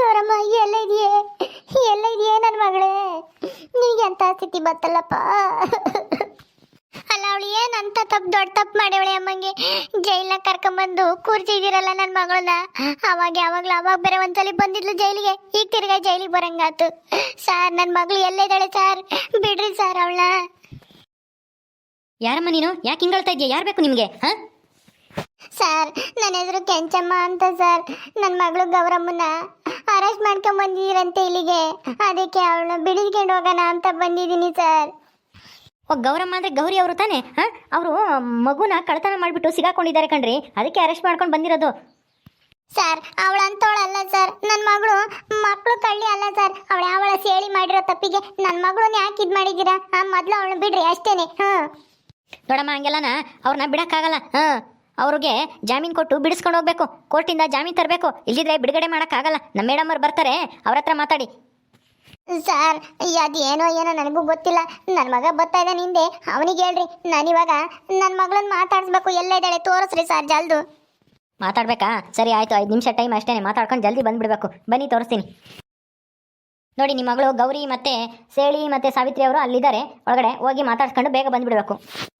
ಗೌರಮ್ಮ ಎಲ್ಲ ಇದೆಯೇ? ಎಲ್ಲ ಇದೆಯೇ ನನ್ನ ಮಗಳೇ? ನಿನಗೆ ಅಂತ ಸ್ಥಿತಿ ಬತ್ತಲ್ಲಪ್ಪ? ಅಲ್ಲ, ಅವಳು ಏನಂತ ತಪ್ಪು ದೊಡ್ಡ ತಪ್ಪು ಮಾಡ್ಯವಳೆ ಅಮ್ಮಂಗೆ? ಜೈಲ್ನ ಕರ್ಕೊಂಬಂದು ಕೂರ್ಸಿದಿರಲ್ಲ ನನ್ನ ಮಗಳನ್ನ? ಅವಾಗ ಯಾವಾಗ್ಲೂ ಅವಾಗ ಬೇರೆ ಒಂದ್ಸಲಿ ಬಂದಿದ್ಲು ಜೈಲಿಗೆ. ಈಗ ತಿರ್ಗಾ ಜೈಲಿಗೆ ಬರಂಗಾತು. ಸಾರ್ ನನ್ನ ಮಗಳು ಎಲ್ಲಿದ್ದಾಳೆ ಸಾರ್? ಬಿಡ್ರಿ ಸಾರ್ ಅವಳ ಯಾರಮ್ಮ ನೀನು? ಯಾಕೆ ಹಿಂಗಳ್ತಾ ಇದೆಯಾ? ಯಾರು ಬೇಕು ನಿಮಗೆ, ಹಾ? ಸರ್ ನನ್ನ ಹೆಸರು ಕೆಂಚಮ್ಮ ಅಂತ ಸರ್. ನನ್ನ ಮಗಳು ಗೌರಮ್ಮನ. ಅರೆಸ್ಟ್ ಮಾಡ್ಕೊಂಡ್ ಬಂದಿದ್ದೀರಂತೆ ಇಲ್ಲಿಗೆ. ಅದಕ್ಕೆ ಅವಳು ಬಿಡಿಸ್ಕೊಂಡು ಹೋಗೋಣ ಅಂತ ಬಂದಿದ್ದೀನಿ ಸರ್. ಓ ಗೌರಮ್ಮ ಅಂದರೆ ಗೌರಿ ಅವರು ತಾನೇ? ಹಾಂ? ಅವರು ಮಗುನ ಕಳ್ತನ ಮಾಡಿಬಿಟ್ಟು ಸಿಗಾಕೊಂಡಿದ್ದಾರೆ ಕಣ್ರಿ. ಅದಕ್ಕೆ ಅರೆಸ್ಟ್ ಮಾಡ್ಕೊಂಡು ಬಂದಿರೋದು. ಸರ್ ಅವಳು ಅಂತವಳಲ್ಲ ಸರ್. ನನ್ನ ಮಗಳು ಮಕ್ಕಳು ಕಳ್ಳಿ ಅಲ್ಲ ಸರ್. ಅವಳು ಯಾವಳ ಸೇಳಿ ಮಾಡಿರೋ ತಪ್ಪಿಗೆ ನನ್ನ ಮಗಳು ಯಾಕೆ ಇದು ಮಾಡಿದ್ದೀರಾ? ಆ ಮೊದಲು ಅವಳನ್ನ ಬಿಡ್ರಿ ಅಷ್ಟೇನೆ. ಹಾಂ. ನೋಡಮ್ಮ ಹಂಗೆಲ್ಲನ. ಅವ್ರನ್ನ ಬಿಡೋಕ್ಕಾಗಲ್ಲ. ಹಾ. ಅವ್ರಿಗೆ ಜಾಮೀನು ಕೊಟ್ಟು ಬಿಡಿಸ್ಕೊಂಡು ಹೋಗ್ಬೇಕು. ಕೋರ್ಟಿಂದ ಜಾಮೀನು ತರಬೇಕು. ಇಲ್ಲಿದ್ರೆ ಬಿಡುಗಡೆ ಮಾಡೋಕ್ಕಾಗಲ್ಲ. ನಮ್ಮ ಮೇಡಮ್ ಅವ್ರು ಬರ್ತಾರೆ. ಅವ್ರ ಹತ್ರ ಮಾತಾಡಿ. ಸರ್ ಅದೇನೋ ಏನೋ ನನಗೂ ಗೊತ್ತಿಲ್ಲ. ನನ್ನ ಮಗ ಬರ್ತಾ ಇದ್ದಾನೆ ಹಿಂದೆ. ಅವನಿಗೆ ಹೇಳ್ರಿ. ಇವಾಗ ನನ್ನ ಮಗಳನ್ನ ಮಾತಾಡಿಸ್ಬೇಕು. ಎಲ್ಲ ಇದ್ದಾಳೆ. ತೋರಿಸ್ರಿ ಸರ್ ಜಲ್ದು. ಮಾತಾಡ್ಬೇಕಾ? ಸರಿ ಆಯಿತು. ಐದು ನಿಮಿಷ ಟೈಮ್ ಅಷ್ಟೇ. ಮಾತಾಡ್ಕೊಂಡು ಜಲ್ದಿ ಬಂದುಬಿಡ್ಬೇಕು. ಬನ್ನಿ ತೋರಿಸ್ತೀನಿ. ನೋಡಿ ನಿಮ್ಮ ಮಗಳು ಗೌರಿ ಮತ್ತೆ ಸೇಳಿ ಮತ್ತೆ ಸಾವಿತ್ರಿ ಅವರು ಅಲ್ಲಿದ್ದಾರೆ. ಒಳಗಡೆ ಹೋಗಿ ಮಾತಾಡ್ಸ್ಕೊಂಡು ಬೇಗ ಬಂದುಬಿಡ್ಬೇಕು.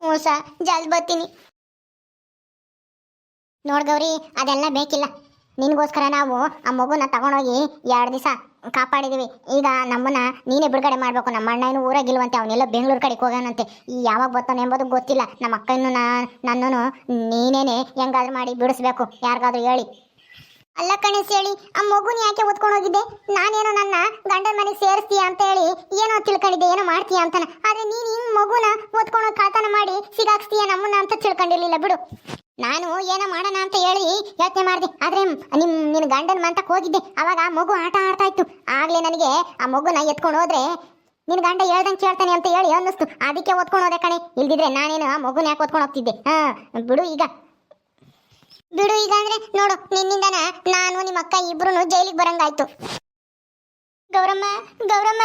ಹ್ಞೂ ಸರ್. ಜಲ್ದಿ ಬರ್ತೀನಿ. ನೋಡ್ ಗೌರಿ, ಅದೆಲ್ಲ ಬೇಕಿಲ್ಲ. ನಿನಗೋಸ್ಕರ ನಾವು ಆ ಮಗುನ ತಗೊಂಡೋಗಿ ಎರಡು ದಿವಸ ಕಾಪಾಡಿದೀವಿ. ಈಗ ನಮ್ಮನ್ನ ನೀನೇ ಬಿಡುಗಡೆ ಮಾಡಬೇಕು. ನಮ್ಮ ಅಣ್ಣ ಏನು ಊರಾಗಿಲ್ವಂತೆ ಅವನೆಲ್ಲ ಬೆಂಗಳೂರು ಕಡೆಗೆ ಹೋಗೋಣಂತೆ ಈ ಯಾವಾಗ ಬರ್ತಾನೆ ಎಂಬುದು ಗೊತ್ತಿಲ್ಲ. ನಮ್ಮ ಅಕ್ಕನೂ ನಾ, ನನ್ನನ್ನು ನೀನೇನೆ ಹೆಂಗಾದ್ರೂ ಮಾಡಿ ಬಿಡಿಸ್ಬೇಕು. ಯಾರಿಗಾದ್ರೂ ಹೇಳಿ. ಅಲ್ಲ ಕಣೇಶ್ ಹೇಳಿ ಆ ಮಗುನ ಯಾಕೆ ಓದ್ಕೊಂಡು ಹೋಗಿದ್ದೆ? ನಾನೇನೋ ನನ್ನ ಗಂಡನ ಮನೆಗೆ ಸೇರಿಸ್ತೀಯ ಅಂತ ಹೇಳಿ ಏನೋ ತಿಳ್ಕೊಂಡಿದ್ದೆ, ಏನೋ ಮಾಡ್ತೀಯ ಅಂತಾನೆ. ಆದ್ರೆ ನೀನು ಈ ಮಗುನ ಓದ್ಕೊಂಡು ಕಾತನ ಮಾಡಿ ಸಿಗಾಕ್ಸ್ತೀಯ ನಮ್ಮನ್ನ ಅಂತ ತಿಳ್ಕೊಂಡಿರ್ಲಿಲ್ಲ ಬಿಡು. ನಾನು ಏನೋ ಮಾಡೋಣ ಅಂತ ಹೇಳಿ ಯೋಚನೆ ಮಾಡಿದೆ. ಆದ್ರೆ ನಿಮ್ ನಿನ್ನ ಗಂಡನ ಮಂತಕ್ಕೆ ಹೋಗಿದ್ದೆ. ಅವಾಗ ಆ ಮಗು ಆಟ ಆಡ್ತಾ ಇತ್ತು. ಆಗ್ಲೇ ನನಗೆ ಆ ಮಗುನ ಎತ್ಕೊಂಡು ಹೋದ್ರೆ ನಿನ್ ಗಂಡ ಹೇಳ್ದಂಗೆ ಕೇಳ್ತಾನೆ ಅಂತ ಹೇಳಿ ಅನ್ನಿಸ್ತು. ಅದಕ್ಕೆ ಓದ್ಕೊಂಡು ಹೋದೆ ಕಣೆ. ಇಲ್ದಿದ್ರೆ ನಾನೇನು ಆ ಮಗುನ ಯಾಕೆ ಓದ್ಕೊಂಡು ಹೋಗ್ತಿದ್ದೆ? ಹಾ, ಬಿಡು ಈಗ. ಬಿಡು ಈಗ ಅಂದ್ರೆ ನೋಡು, ನಿನ್ನಿಂದನ ನಾನು ನಿಮ್ಮ ಅಕ್ಕ ಇಬ್ರು ಜೈಲಿಗೆ ಬರಂಗಾಯ್ತು. ಗೌರಮ್ಮ ಗೌರಮ್ಮ.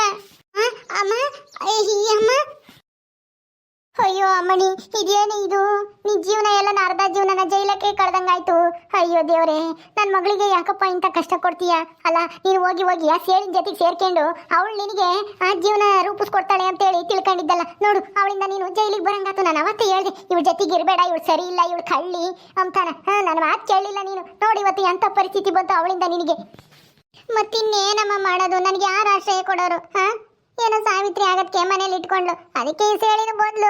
ಅಮ್ಮ ಅಮ್ಮ. ಅಯ್ಯೋ ಅಮ್ಮಣಿ, ಇದೇನು ಇದು? ನಿನ್ನ ಜೀವನ ಎಲ್ಲ ಅರ್ಧ ಜೀವನನ ಜೈಲಕ್ಕೆ ಕಳ್ದಂಗಾಯ್ತು. ಅಯ್ಯೋ ದೇವ್ರೆ ನನ್ನ ಮಗಳಿಗೆ ಯಾಕಪ್ಪ ಇಂಥ ಕಷ್ಟ ಕೊಡ್ತೀಯ? ಅಲ್ಲ, ನೀನು ಹೋಗಿ ಹೋಗಿ ಆ ಸೇಳಿನ ಜೊತೆಗೆ ಸೇರ್ಕೊಂಡು ಅವಳು ನಿನಗೆ ಆ ಜೀವನ ರೂಪಿಸ್ಕೊಡ್ತಾಳೆ ಅಂತೇಳಿ ತಿಳ್ಕೊಂಡಿದ್ದಲ್ಲ, ನೋಡು, ಅವಳಿಂದ ನೀನು ಜೈಲಿಗೆ ಬರಂಗಾತು ನಾನು ಅವತ್ತೇ ಹೇಳಿದೆ, ಇವಳ ಜೊತೆಗೆ ಇರಬೇಡ, ಇವಳು ಸರಿ ಇಲ್ಲ, ಇವಳು ಕಳ್ಳಿ ಅಂತಾನ. ನನ್ನ ಮಾತು ಕೇಳಿಲ್ಲ ನೀನು. ನೋಡಿ ಇವತ್ತು ಎಂಥ ಪರಿಸ್ಥಿತಿ ಬಂತು ಅವಳಿಂದ ನಿನಗೆ. ಮತ್ತಿನ್ನೇನಮ್ಮ ಮಾಡೋದು? ನನಗೆ ಯಾರು ಆಶ್ರಯ ಕೊಡೋರು? ಹಾ? ಏನೋ ಸಾವಿತ್ರಿ ಆಗತ್ಕೆ ಮನೇಲಿ ಇಟ್ಕೊಂಡು ಅದಕ್ಕೆ ಈ ಸೇಳಿನ ಬೋದ್ಲು.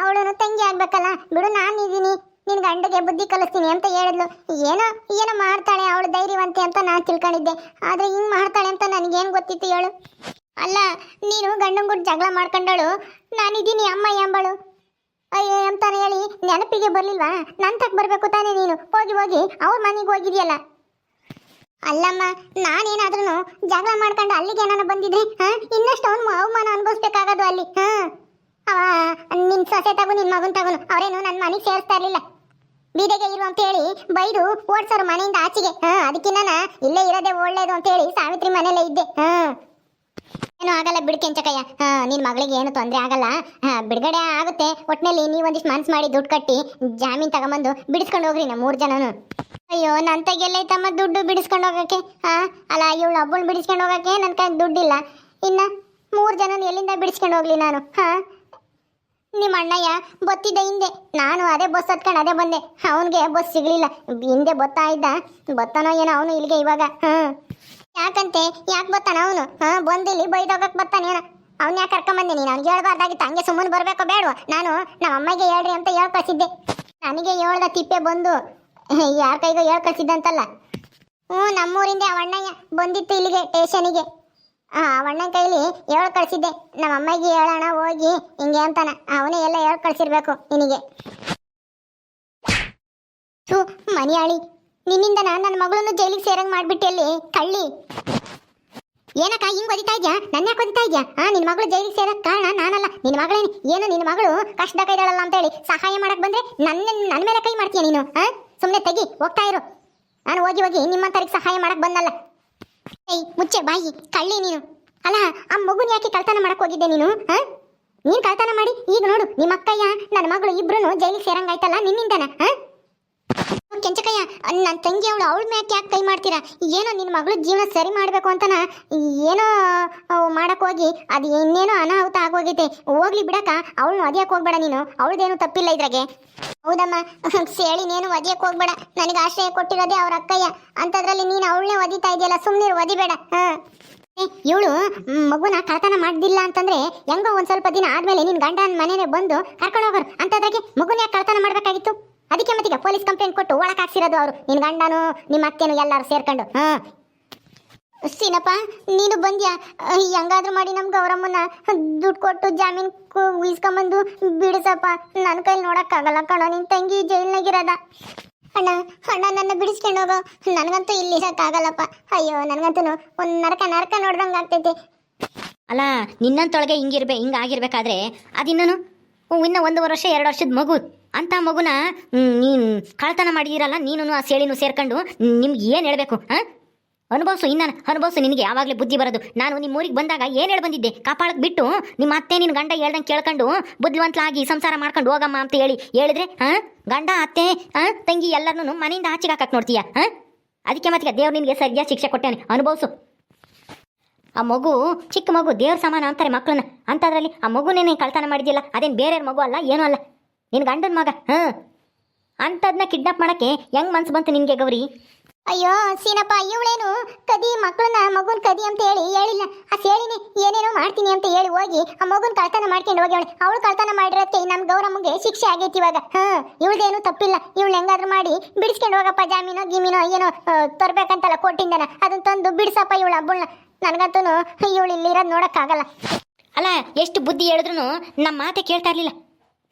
ಅವಳು ತಂಗಿ ಆಗ್ಬೇಕಲ್ಲ. ಬಿಡು, ನಾನು ಇದ್ದೀನಿ. ನಿನ್ ಗಂಡಗೆ ಬುದ್ಧಿ ಕಲಿಸ್ತೀನಿ ಅಂತ ಹೇಳಿದ್ಲು. ಏನೋ ಏನೋ ಮಾಡ್ತಾಳೆ ಅವಳು ಧೈರ್ಯವಂತೆ ಅಂತ ನಾನು ತಿಳ್ಕೊಂಡಿದ್ದೆ. ಆದ್ರೆ ಹಿಂಗ್ ಮಾಡ್ತಾಳೆ ಅಂತ ನನಗೇನು ಗೊತ್ತಿತ್ತು ಹೇಳು? ಅಲ್ಲ, ನೀನು ಗಂಡನ್ ಗುಡ್ ಜಗಳ ಮಾಡ್ಕೊಂಡಳು. ನಾನಿದ್ದೀನಿ ಅಮ್ಮ ಎಂಬಳು. ಅಯ್ಯೋ ಅಂತಾನೆ ಹೇಳಿ, ನೆನಪಿಗೆ ಬರ್ಲಿಲ್ವಾ? ನನ್ ತಕ್ ಬರ್ಬೇಕು ತಾನೇ ನೀನು. ಹೋಗಿ ಹೋಗಿ. ಅವ್ರ ಮನೆಗೆ ಹೋಗಿದ್ಯಲ್ಲ. ಅಲ್ಲಮ್ಮ ನಾನೇನಾದ್ರೂ ಜಗಳ ಮಾಡ್ಕೊಂಡು ಅಲ್ಲಿಗೆ ಏನಾನ ಬಂದಿದ್ರೆ ಇನ್ನಷ್ಟು ಅವನು ಅವಮಾನ ಅನುಭವಿಸ್ಬೇಕಾಗದು ಅಲ್ಲಿ ನಿನ್ ಸೊಸೆ ತಗು, ನಿನ್ ಮಗನ್ ತಗೋನು ಅವರೇನು ನನ್ನ ಮನೆಗೆ ಸೇರಿಸ್ತಾ ಇರ್ಲಿಲ್ಲ. ಬೀದೆಗೆ ಇರು ಅಂತ ಹೇಳಿ ಬೈದು ಓಡ್ಸೋರು ಮನೆಯಿಂದ ಆಚೆಗೆ, ಹಾ? ಅದಕ್ಕೆ ನಾನು ಇಲ್ಲೇ ಇರೋದೇ ಒಳ್ಳೇದು ಅಂತ ಹೇಳಿ ಸಾವಿತ್ರಿ ಮನೇಲೇ ಇದ್ದೆ, ಹಾ? ಏನು ಆಗಲ್ಲ ಬಿಡು ಕೆಂಚಕಯ್ಯ, ಹಾ? ನಿನ್ ಮಗಳಿಗೆ ಏನು ತೊಂದರೆ ಆಗಲ್ಲ, ಹಾ? ಬಿಡುಗಡೆ ಆಗುತ್ತೆ. ಒಟ್ಟಿನಲ್ಲಿ ನೀವೊಂದಿಷ್ಟು ಮನ್ಸು ಮಾಡಿ ದುಡ್ಡು ಕಟ್ಟಿ ಜಾಮೀನ್ ತಗೊಂಬಂದು ಬಿಡಿಸ್ಕೊಂಡು ಹೋಗ್ರಿ ನಮ್ಮ ಮೂರು ಜನನು. ಅಯ್ಯೋ ನನ್ನ ತಮ್ಮ ದುಡ್ಡು ಬಿಡಿಸ್ಕೊಂಡು ಹೋಗಕ್ಕೆ? ಹಾ ಅಲ್ಲ, ಇವಳು ಹಬ್ಬಳು ಬಿಡಿಸ್ಕೊಂಡು ಹೋಗಕ್ಕೆ ನನ್ನ ಕೈ ದುಡ್ಡಿಲ್ಲ. ಇನ್ನ ಮೂರು ಜನ ಎಲ್ಲಿಂದ ಬಿಡಿಸ್ಕೊಂಡು ಹೋಗ್ಲಿ ನಾನು? ಹಾ? ನಿಮ್ಮ ಅಣ್ಣಯ್ಯ ಬತ್ತಿದ್ದ ಹಿಂದೆ. ನಾನು ಅದೇ ಬಸ್ ಹತ್ಕೊಂಡು ಅದೇ ಬಂದೆ. ಅವನಿಗೆ ಬಸ್ ಸಿಗ್ಲಿಲ್ಲ. ಹಿಂದೆ ಬತ್ತಾ ಇದ್ದ. ಬತ್ತಾನೋ ಏನೋ ಅವನು ಇಲ್ಲಿಗೆ ಇವಾಗ. ಹಾ. ಯಾಕಂತೆ? ಯಾಕೆ ಬತ್ತಾನ ಅವನು? ಹಾ, ಬಂದಿಲ್ಲಿ ಬೈದೋಗಕ್ ಬರ್ತಾನೆ ಏನೋ. ಅವ್ನ ಯಾಕೆ ಕರ್ಕೊಂಬಂದೆ ನೀನು? ಹೇಳ್ಬಾರ್ದಾಗಿತ್ತು ಹಂಗೆ ಸುಮ್ಮನೆ ಬರ್ಬೇಕು ಬೇಡ ನಾನು ನಮ್ಮ ಅಮ್ಮಗೆ ಹೇಳ್ರಿ ಅಂತ ಹೇಳ್ಕಳಿಸಿದ್ದೆ ನನಗೆ ಹೇಳ್ದ ತಿಪ್ಪೆ ಬಂದು. ಯಾರ ಕೈಗೋ ಹೇಳ ಕಳ್ಸಿದ್ದಂತಲ್ಲ. ಹ್ಞೂ, ನಮ್ಮೂರಿಂದ ಅವಣ್ಣಯ್ಯ ಬಂದಿತ್ತು ಇಲ್ಲಿಗೆ ಟೇಷನಿಗೆ ಆ ಅಣ್ಣನ ಕೈಲಿ ಹೇಳ ಕಳ್ಸಿದ್ದೆ? ನಮ್ಮ ಅಮ್ಮಗೆ ಹೇಳೋಣ ಹೋಗಿ ಹಿಂಗೆ ಅಂತಾನ. ಅವನೇ ಎಲ್ಲ ಹೇಳ ಕಳ್ಸಿರ್ಬೇಕು ನಿನಗೆ. ಥೂ, ಮನಿಯಾಳಿ. ನಿನ್ನಿಂದ ನಾನು ನನ್ನ ಮಗಳನ್ನು ಜೈಲಿಗೆ ಸೇರಂಗ್ ಮಾಡ್ಬಿಟ್ಟೆ ಅಲ್ಲಿ, ಕಳ್ಳಿ. ಏನಕ್ಕ, ಹಿಂಗ್ ಒದಿತಾ ಇದ್ಯಾ? ನನ್ನ ಯಾಕೆ ಒದಿತಾ ಇದ್ಯಾ? ಆ ನಿನ್ನ ಮಗಳು ಜೈಲಿಗೆ ಸೇರಕ್ ಕಾರಣ ನಾನಲ್ಲ. ನಿನ್ನ ಮಗಳೇನು? ಏನು ನಿನ್ನ ಮಗಳು ಕಷ್ಟದ ಕೈದಾಳಲ್ಲ ಅಂತ ಹೇಳಿ ಸಹಾಯ ಮಾಡಕ್ ಬಂದ್ರೆ ನನ್ನ ನನ್ನ ಮೇಲೆ ಕೈ ಮಾಡ್ತೀಯ ನೀನು ಹಾ ಸುಮ್ಮನೆ ತೆಗಿ, ಹೋಗ್ತಾ ಇರು. ನಾನು ಹೋಗಿ ಹೋಗಿ ನಿಮ್ಮಂತರಿಗೆ ಸಹಾಯ ಮಾಡಕ್ ಬಂದಲ್ಲ. ಏಯ್, ಮುಚ್ಚೆ ಬಾಯಿ, ಕಳ್ಳಿ ನೀನು. ಅಲ್ಲ, ಆ ಮಗುನ ಯಾಕೆ ಕಳ್ತನ ಮಾಡಕ್ ಹೋಗಿದ್ದೆ ನೀನು, ಹಾ? ನೀನ್ ಕಳ್ತನ ಮಾಡಿ, ಈಗ ನೋಡು ನಿಮ್ಮ ಅಕ್ಕಯ್ಯ ನನ್ನ ಮಗಳು ಇಬ್ರು ಜೈಲಿಗೆ ಸೇರಂಗಾಯ್ತಲ್ಲ ನಿನ್ನಿಂದನ, ಹಾ? ಕೆಂಚಕಯ್ಯ ನನ್ನ ತಂಗಿ ಅವಳು ಅವಳ ಮ್ಯಾಕೆ ಯಾಕೆ ಕೈ ಮಾಡ್ತೀರಾ? ಏನೋ ನಿನ್ನ ಮಗಳು ಜೀವನ ಸರಿ ಮಾಡಬೇಕು ಅಂತನ ಏನೋ ಹೋಗಿ, ಅದು ಇನ್ನೇನೋ ಅನಾಹುತ ಆಗೋಗೈತೆ. ಹೋಗ್ಲಿ ಬಿಡಕ್ಕ, ಅವಳನ್ನ ಒದಿಯಕ್ಕೆ ಹೋಗ್ಬೇಡ ನೀನು. ಅವಳದೇನು ತಪ್ಪಿಲ್ಲ ಇದ್ರಾಗೆ. ಹೌದಮ್ಮ ಸೇಳಿನೇನು ಒದಿಯಕ್ಕೆ ಹೋಗ್ಬೇಡ. ನನಗೆ ಆಶ್ರಯ ಕೊಟ್ಟಿರೋದೇ ಅವ್ರ ಅಕ್ಕಯ್ಯ. ಅಂತದ್ರಲ್ಲಿ ನೀನು ಅವಳನ್ನೇ ಒದಿತಾ ಇದೆಯಲ್ಲ ಸುಮ್ಮನೆ ಒದಿಬೇಡ. ಹಾಂ. ಇವಳು ಮಗುನ ಕಳ್ತನ ಮಾಡ್ದಿಲ್ಲ ಅಂತಂದ್ರೆ ಹೆಂಗೋ ಒಂದ್ ಸ್ವಲ್ಪ ದಿನ ಆದ್ಮೇಲೆ ನಿನ್ ಗಂಡನ ಮನೆಗೆ ಬಂದು ಕರ್ಕೊಂಡು ಅಂತದ್ರಾಗೆ ಮಗುನ ಯಾಕೆ ಕಳ್ತನ ಮಾಡ್ಬೇಕಾಗಿತ್ತು? ಅದಕ್ಕೆ ಮತ್ತೀಗ ಪೊಲೀಸ್ ಕಂಪ್ಲೇಂಟ್ ಕೊಟ್ಟು ಒಳಕ್ ಹಾಕ್ಸಿರೋದು ಅವರು. ನಿನ್ ಗಂಡನು ನಿಮ್ಮ ಅತ್ತೆನು ಎಲ್ಲರೂ ಸೇರ್ಕೊಂಡು. ಹಾ. ಸೀನಪ್ಪ, ನೀನು ಬಂದ್ಯಾ? ಹೆಂಗಾದ್ರೂ ಮಾಡಿ ನಮ್ ಗೌರಮ್ಮನ ದುಡ್ಡು ಕೊಟ್ಟು ಜಾಮೀನ್ ಉಯಿಸ್ಕೊಂಬಂದು ಬಿಡಿಸಪ್ಪ. ನನ್ನ ಕೈಲಿ ನೋಡಕ್ಕಾಗಲ್ಲ ಕಣ, ನಿನ್ ತಂಗಿ ಜೈಲ್ನಾಗಿರದ. ಅಣ್ಣ ಅಣ್ಣ ನನ್ನ ಬಿಡಿಸ್ಕೊಂಡು ಹೋಗೋ. ನನಗಂತೂ ಇಲ್ಲಿ ಇರಕ್ಕಾಗಲ್ಲಪ್ಪ. ಅಯ್ಯೋ ನನಗಂತೂ ಒಂದು ನರಕ ನರಕ ನೋಡ್ದಂಗೆ ಆಗ್ತೈತಿ. ಅಲ್ಲ, ನಿನ್ನಂತೊಳಗೆ ಹಿಂಗಿರ್ಬೇ, ಹಿಂಗಾಗಿರ್ಬೇಕಾದ್ರೆ ಅದಿನ್ನೂ ಇನ್ನ ಒಂದು ವರ್ಷ, ಎರಡು ವರ್ಷದ ಮಗು. ಅಂತ ಮಗುನ ನೀನು ಕಳ್ತನ ಮಾಡಿದಿರಲ್ಲ ನೀನು ಆ ಸೇಳಿನೂ ಸೇರ್ಕೊಂಡು ನಿಮ್ಗೆ ಏನು ಹೇಳಬೇಕು, ಹಾಂ? ಅನುಭವಿಸು ಇನ್ನ ಅನುಭವಿಸು ನಿನಗೆ ಯಾವಾಗಲೇ ಬುದ್ಧಿ ಬರೋದು. ನಾನು ನಿಮ್ಮ ಊರಿಗೆ ಬಂದಾಗ ಏನು ಹೇಳಿ ಬಂದಿದ್ದೆ? ಕಾಪಾಳಕ್ಕೆ ಬಿಟ್ಟು, ನಿಮ್ಮ ಅತ್ತೆ ನಿನ್ನ ಗಂಡ ಹೇಳ್ದಂಗೆ ಕೇಳ್ಕೊಂಡು, ಬುದ್ಧಿವಂತಲಾಗಿ ಸಂಸಾರ ಮಾಡ್ಕೊಂಡು ಹೋಗಮ್ಮ ಅಂತ ಹೇಳಿ ಹೇಳಿದ್ರೆ, ಹಾಂ? ಗಂಡ, ಅತ್ತೆ, ಹಾಂ? ತಂಗಿ ಎಲ್ಲರನ್ನೂ ಮನೆಯಿಂದ ಆಚೆಗೆ ಹಾಕಕ್ಕೆ ನೋಡ್ತೀಯ, ಹಾಂ? ಅದಕ್ಕೆ ಮತ್ತೆ ದೇವ್ರು ನಿನಗೆ ಸರಿಯಾಗಿ ಶಿಕ್ಷೆ ಕೊಟ್ಟಾನೆ ಅನುಭವಿಸು. ಆ ಮಗು, ಚಿಕ್ಕ ಮಗು ದೇವ್ರ ಸಮಾನ ಅಂತಾರೆ ಮಕ್ಕಳನ್ನ ಅಂಥದ್ರಲ್ಲಿ ಆ ಮಗುನೇನೆ ಕಳ್ತನ ಮಾಡಿದ್ದಿಲ್ಲ ಅದೇನು ಬೇರೆಯವ್ರ ಮಗು ಅಲ್ಲ, ಏನೂ ಅಲ್ಲ. ನಿನ್ನ ಗಂಡನ ಮಗ ಹಾಂ? ಅಂತದ್ನ ಕಿಡ್ನಾಪ್ ಮಾಡಕ್ಕೆ ಹೆಂಗ್ ಮನ್ಸು ಬಂತು ನಿನಗೆ ಗೌರಿ? ಅಯ್ಯೋ ಸೀನಪ್ಪ ಇವಳೇನು ಕದಿ ಮಕ್ಕಳನ್ನ ಮಗುನ್ ಕದಿ ಅಂತ ಹೇಳಿ ಹೇಳಿಲ್ಲ. ಆ ಹೇಳಿನಿ ಏನೇನೋ ಮಾಡ್ತೀನಿ ಅಂತ ಹೇಳಿ ಹೋಗಿ ಆ ಮಗುನ್ ಕಳ್ತನ ಮಾಡ್ಕೊಂಡು ಹೋಗ್ಯವಳೆ. ಅವಳು ಕಳ್ತನ ಮಾಡಿರತ್ತೆ ನಮ್ ಗೌರಮ್ಮಗೆ ಶಿಕ್ಷೆ ಆಗೈತಿ ಇವಾಗ. ಹಾ ಇವಳದೇನು ತಪ್ಪಿಲ್ಲ. ಇವಳು ಹೆಂಗಾದ್ರೂ ಮಾಡಿ ಬಿಡಿಸ್ಕೊಂಡು ಹೋಗಪ್ಪ ಜಾಮೀನೋ ಗಿಮೀನೋ ಏನೋ ತರ್ಬೇಕಂತಲ್ಲ ಕೊಟ್ಟಿಂದನ ಅದನ್ನ ತಂದು ಬಿಡಿಸಪ್ಪ ಇವಳು ಹಬ್ಬಳನ್ನ ನನಗಂತೂ ಇವಳು ಇಲ್ಲಿರೋದು ನೋಡಕ್ಕಾಗಲ್ಲ. ಅಲ್ಲ ಎಷ್ಟು ಬುದ್ಧಿ ಹೇಳಿದ್ರು ನಮ್ಮ ಮಾತೆ ಕೇಳ್ತಾ ಇರಲಿಲ್ಲ.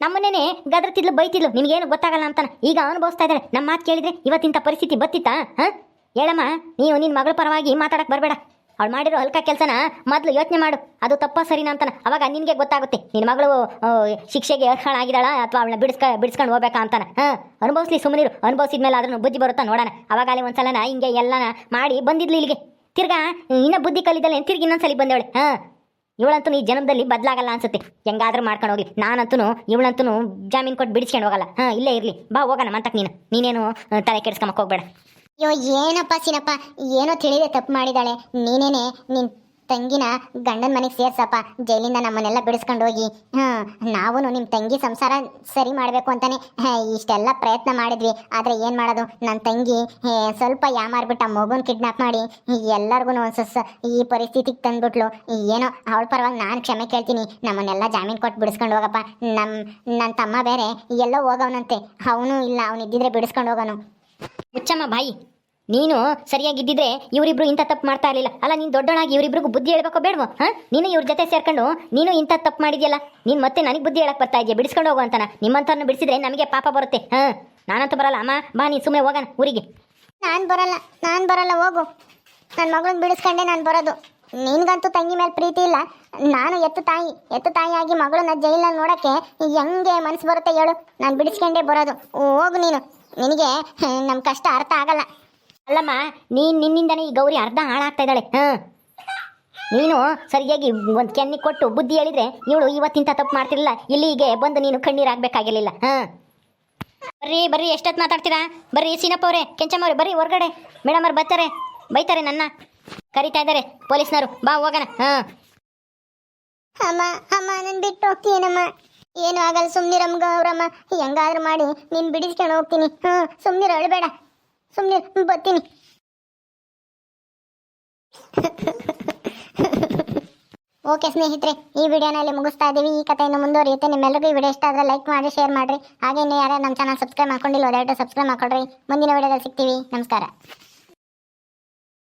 ನಮ್ಮನ್ನೇನೆ ಗದರ್ತಿದ್ಲು ಬೈತಿದ್ಲು ನಿಮ್ಗೇನು ಗೊತ್ತಾಗಲ್ಲ ಅಂತಾನೆ. ಈಗ ಅನುಭವಿಸ್ತಾ ಇದ್ದಾರೆ ನಮ್ಮ ಮಾತು ಕೇಳಿದ್ರೆ ಇವತ್ತಿಂಥ ಪರಿಸ್ಥಿತಿ ಬತ್ತಿತ್ತಾ, ಹಾಂ? ಹೇಳಮ್ಮ, ನೀವು ನಿನ್ನ ಮಗಳ ಪರವಾಗಿ ಮಾತಾಡಕ್ಕೆ ಬರಬೇಡ. ಅವಳು ಮಾಡಿರೋ ಹಲ್ಕ ಕೆಲಸನ ಮೊದಲು ಯೋಚನೆ ಮಾಡು. ಅದು ತಪ್ಪ ಸರಿನಾ ಅಂತಾನೆ. ಅವಾಗ ನಿನಗೆ ಗೊತ್ತಾಗುತ್ತೆ. ನಿನ್ನ ಮಗಳು ಶಿಕ್ಷೆಗೆ ಅರ್ಹಳಾಗಿದ್ದಾಳ ಅಥವಾ ಅವಳನ್ನ ಬಿಡಿಸ್ಕ, ಬಿಡಿಸ್ಕೊಂಡು ಹೋಗ್ಬೇಕಾ ಅಂತಾನ, ಹಾಂ? ಅನುಭವಿಸ್ಲಿ ಸುಮ್ಮನಿರು ಅನುಭವಿಸಿದ ಮೇಲೆ ಅದನ್ನು ಬುದ್ಧಿ ಬರುತ್ತಾ ನೋಡೋಣ. ಅವಾಗ ಅಲ್ಲಿ ಒಂದ್ಸಲನ ಹಿಂಗೆ ಎಲ್ಲನ ಮಾಡಿ ಬಂದಿದ್ಲು ಇಲ್ಲಿಗೆ. ತಿರ್ಗಾ, ಇನ್ನ ಬುದ್ಧಿ ಕಲಿದಲ್ಲ ತಿರ್ಗಿ ಇನ್ನೊಂದ್ಸಲಿ ಬಂದವಳೆ, ಹಾಂ? ಇವಳಂತೂ ಈ ಜನ್ಮದಲ್ಲಿ ಬದಲಾಗಲ್ಲ ಅನ್ಸುತ್ತೆ. ಹೆಂಗಾದ್ರೂ ಮಾಡ್ಕೊಂಡು ಹೋಗ್ಲಿ. ನಾನಂತೂ ಇವಳಂತೂ ಜಾಮೀನು ಕೊಟ್ಟು ಬಿಡಿಸ್ಕೊಂಡು ಹೋಗಲ್ಲ. ಹಾಂ, ಇಲ್ಲೇ ಇರಲಿ. ಬಾ, ಹೋಗೋಣ ಮಂತಕ್ ನೀನು. ನೀನೇನು ತಲೆ ಕೆಡಿಸ್ಕೊಂಬಕ್ ಹೋಗ್ಬೇಡ. ಅಯ್ಯೋ, ಏನಪ್ಪ ಸೀನಪ್ಪ? ಏನೋ ತಿಳಿದೆ, ತಪ್ಪು ಮಾಡಿದಾಳೆ ನೀನೇನೆ, ನಿನ್ ತಂಗಿನ ಗಂಡನ ಮನೆಗೆ ಸೇರ್ಸಪ್ಪ, ಜೈಲಿಂದ ನಮ್ಮನ್ನೆಲ್ಲ ಬಿಡಿಸ್ಕೊಂಡು ಹೋಗಿ. ಹಾಂ ನಾವು ನಿಮ್ಮ ತಂಗಿ ಸಂಸಾರ ಸರಿ ಮಾಡಬೇಕು ಅಂತಾನೆ ಇಷ್ಟೆಲ್ಲ ಪ್ರಯತ್ನ ಮಾಡಿದ್ವಿ. ಆದರೆ ಏನು ಮಾಡೋದು? ನನ್ನ ತಂಗಿ ಸ್ವಲ್ಪ ಯಾಮಾರ್ಬಿಟ್ಟು ಆ ಮಗುನ ಕಿಡ್ನಾಪ್ ಮಾಡಿ ಎಲ್ಲರಿಗೂ ಒಂದು ಈ ಪರಿಸ್ಥಿತಿಗೆ ತಂದ್ಬಿಟ್ಲು. ಏನೋ, ಅವಳ ಪರವಾಗಿ ನಾನು ಕ್ಷಮೆ ಕೇಳ್ತೀನಿ. ನಮ್ಮನ್ನೆಲ್ಲ ಜಾಮೀನು ಕೊಟ್ಟು ಬಿಡಿಸ್ಕೊಂಡು ಹೋಗಪ್ಪ. ನಮ್ಮ ನನ್ನ ತಮ್ಮ ಬೇರೆ ಎಲ್ಲೋ ಹೋಗವನಂತೆ. ಅವನು ಇಲ್ಲ ಅವನಿದ್ದಿದ್ರೆ ಬಿಡಿಸ್ಕೊಂಡು ಹೋಗೋನು. ಮುಚ್ಚಮ್ಮ ಬಾಯಿ. ನೀನು ಸರಿಯಾಗಿದ್ದಿದ್ರೆ ಇವರಿಬ್ರು ಇಂಥ ತಪ್ಪು ಮಾಡ್ತಾ ಇರಲಿಲ್ಲ. ಅಲ್ಲ, ನೀನು ದೊಡ್ಡವಳಾಗಿ ಇವರಿಬ್ರಿಗೂ ಬುದ್ಧಿ ಹೇಳ್ಬೇಕೋ ಬೇಡವೋ, ಹಾಂ? ನೀನು ಇವ್ರ ಜೊತೆ ಸೇರ್ಕೊಂಡು ನೀನು ಇಂಥ ತಪ್ಪು ಮಾಡಿದ್ಯಲ್ಲ, ನೀನು ಮತ್ತೆ ನನಗೆ ಬುದ್ಧಿ ಹೇಳಕ್ಕೆ ಬರ್ತಾ ಇದೆಯಾ? ಬಿಡಿಸ್ಕೊಂಡು ಹೋಗು ಅಂತಾನ. ನಿಮ್ಮಂಥವ್ರನ್ನ ಬಿಡಿಸಿದ್ರೆ ನಮಗೆ ಪಾಪ ಬರುತ್ತೆ, ಹಾಂ? ನಾನಂತೂ ಬರಲ್ಲ. ಅಮ್ಮ, ಬಾ, ನೀನು ಸುಮ್ಮನೆ ಹೋಗೋಣ ಊರಿಗೆ. ನಾನು ಬರಲ್ಲ ನಾನು ಬರಲ್ಲ, ಹೋಗು. ನನ್ನ ಮಗಳನ್ನ ಬಿಡಿಸ್ಕೊಂಡೆ ನಾನು ಬರೋದು. ನಿನ್ಗಂತೂ ತಂಗಿ ಮೇಲೆ ಪ್ರೀತಿ ಇಲ್ಲ. ನಾನು ಎತ್ತು ತಾಯಿ, ಎತ್ತು ತಾಯಿಯಾಗಿ ಮಗಳನ್ನ ಜೈಲಲ್ಲಿ ನೋಡೋಕ್ಕೆ ಹೆಂಗೆ ಮನಸ್ಸು ಬರುತ್ತೆ ಹೇಳು. ನಾನು ಬಿಡಿಸ್ಕೊಂಡೇ ಬರೋದು. ಹೋಗು ನೀನು. ನಿನಗೆ ನಮ್ಮ ಕಷ್ಟ ಅರ್ಥ ಆಗಲ್ಲ. ಅಲ್ಲಮ್ಮ, ನೀನು ನಿನ್ನಿಂದನೇ ಈ ಗೌರಿ ಅರ್ಧ ಹಾಳಾಗ್ತಾ ಇದ್ದಾಳೆ. ಹಾಂ. ನೀನು ಸರಿಯಾಗಿ ಒಂದು ಕೆನ್ನಿ ಕೊಟ್ಟು ಬುದ್ಧಿ ಹೇಳಿದ್ರೆ ಇವಳು ಇವತ್ತಿಂತ ತಪ್ಪು ಮಾಡ್ತಿರಲಿಲ್ಲ. ಇಲ್ಲಿಗೆ ಬಂದು ನೀನು ಕಣ್ಣೀರು ಆಗ್ಬೇಕಾಗಿರ್ಲಿಲ್ಲ ಹಾಂ. ಬರ್ರಿ ಬರ್ರಿ ಎಷ್ಟೊತ್ತು ಮಾತಾಡ್ತೀರಾ? ಬರ್ರಿ, ಸೀನಪ್ಪ ಅವರೇ, ಕೆಂಚಮ್ಮ ಬರ್ರಿ, ಹೊರಗಡೆ. ಮೇಡಮ್ ಅವ್ರು ಬರ್ತಾರೆ. ಬೈತಾರೆ ನನ್ನ. ಕರಿತಾ ಇದ್ದಾರೆ ಪೊಲೀಸ್ನವರು. ಬಾ, ಹೋಗೋಣ. ಹಾಂ. ಅಮ್ಮ ಅಮ್ಮ ನನ್ನ ಬಿಟ್ಟು ಹೋಗ್ತೀನಮ್ಮ. ಏನು ಆಗಲ್ಲ ಸುಮ್ಮನಿರಮ್ಮ ಗೌರಮ್ಮ ಹೆಂಗಾದ್ರೂ ಮಾಡಿ, ನೀನು ಬಿಡಿಸ್ಕೊಂಡು ಹೋಗ್ತೀನಿ. ಹ್ಞೂ ಸುಮ್ಮನಿರು ಅಳಬೇಡ. ಸುಮ್ಮನೆ ಬರ್ತೀನಿ. ಓಕೆ ಸ್ನೇಹಿತರೆ, ಈ ವಿಡಿಯೋನಲ್ಲಿ ಮುಗಿಸ್ತಾ ಇದ್ದೀವಿ ಈ ಕಥೆಯನ್ನು ಮುಂದುವರಿಯುತ್ತೆ. ನಿಮ್ಮೆಲ್ಲರಿಗೂ ಈ ವಿಡಿಯೋ ಇಷ್ಟ ಆದರೆ ಲೈಕ್ ಮಾಡಿ, ಶೇರ್ ಮಾಡಿರಿ. ಹಾಗೆ ಇನ್ನು ಯಾರೇ ನಮ್ಮ ಚಾನಲ್ ಸಬ್ಸ್ಕ್ರೈಬ್ ಮಾಡ್ಕೊಂಡಿಲ್ಲ ದಯವಿಟ್ಟು ಸಬ್ಸ್ಕ್ರೈಬ್ ಮಾಡ್ಕೊಳ್ರಿ. ಮುಂದಿನ ವಿಡಿಯೋದಲ್ಲಿ ಸಿಗ್ತೀವಿ. ನಮಸ್ಕಾರ.